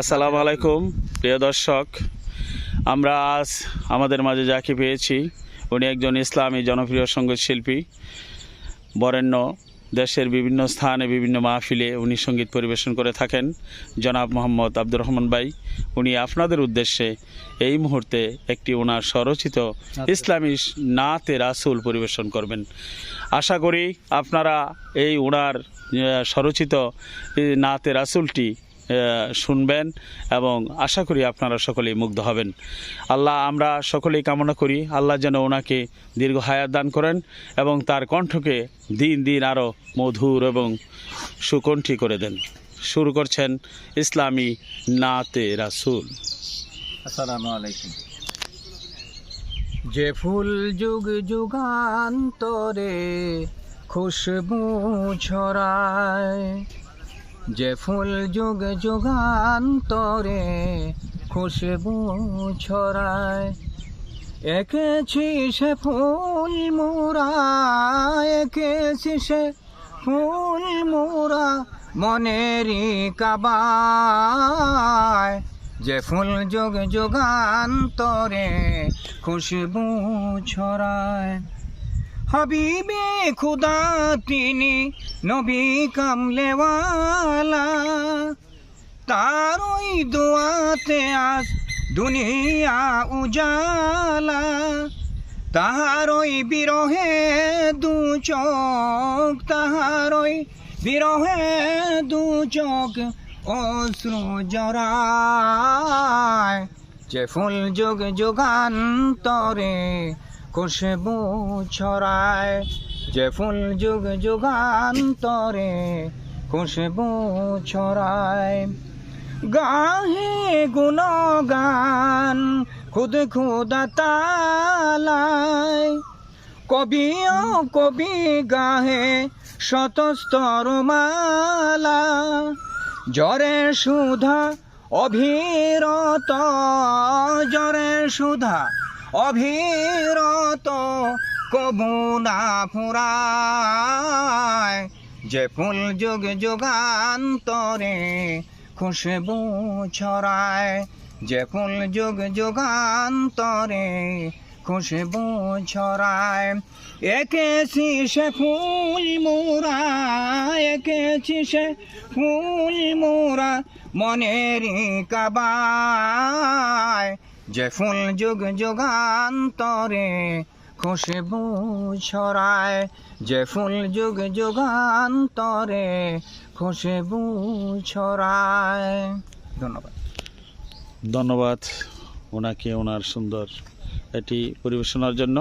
আসসালামু আলাইকুম প্রিয় দর্শক। আমরা আজ আমাদের মাঝে যাকে পেয়েছি উনি একজন ইসলামী জনপ্রিয় সংগীত শিল্পী বরেণ্য দেশের বিভিন্ন স্থানে বিভিন্ন মাহফিলে উনি সংগীত পরিবেশন করে থাকেন। জনাব মোহাম্মদ আব্দুর রহমান ভাই উনি আপনাদের উদ্দেশ্যে এই মুহূর্তে একটি ওনার স্বরচিত ইসলামী নাতে রাসুল পরিবেশন করবেন। আশা করি আপনারা এই ওনার স্বরচিত নাতে রাসুলটি শুনবেন এবং আশা করি আপনারা সকলেই মুগ্ধ হবেন। আল্লাহ, আমরা সকলেই কামনা করি, আল্লাহ যেন ওনাকে দীর্ঘ হায়াত দান করেন এবং তার কণ্ঠকে দিন দিন আরও মধুর এবং সুকণ্ঠী করে দেন। শুরু করছেন ইসলামী নাতে রাসুল। আসসালামু আলাইকুম। যে ফুল যুগ যুগান্তরে খুশবু ছড়ায় যে ফুল যুগ যুগান্তরে খুশবু ছড়ায়। এঁকেছি সে ফুল মোরা, এঁকেছি সে ফুল মোরা মনেরই কাবায়। যে ফুল যোগ যোগান্তরে খুশবু ছড়ায়। হাবিবে খুদা তিনি নবী কামলেওয়ালা। তার ওই দোয়াতে আজ দুনিয়া উজালা। তাহার ওই বিরহে দু চোখ, তাহার ওই বিরহে দু চোখ অশ্রু জরায় যে ফুল যুগ যোগান্তরে খুশবু ছড়ায় যে ফুল যুগ যুগান্তরে খুশবু ছড়ায় গাহে গুণগান, খুদ খুদা তালায়। ও কবি গাহে শতস্তর মালা। জরে সুধা অভিরত জরে সুধা অভিরত কবু না ফুরায়, যে ফুল যুগ যুগান্তরে খুশবু ছড়ায়, যে ফুল যুগ যুগান্তরে খুশবু ছড়ায়। এঁকেছি সে ফুল মোরা, এঁকেছি সে ফুল মোরা মনেরই কাবায় যে ফুল যুগ যুগান্তরে খুশবু ছড়ায়, যে ফুল যুগ যুগান্তরে খুশবু ছড়ায়। ধন্যবাদ। ধন্যবাদ ওনাকে ওনার সুন্দর এটি পরিবেশনার জন্য।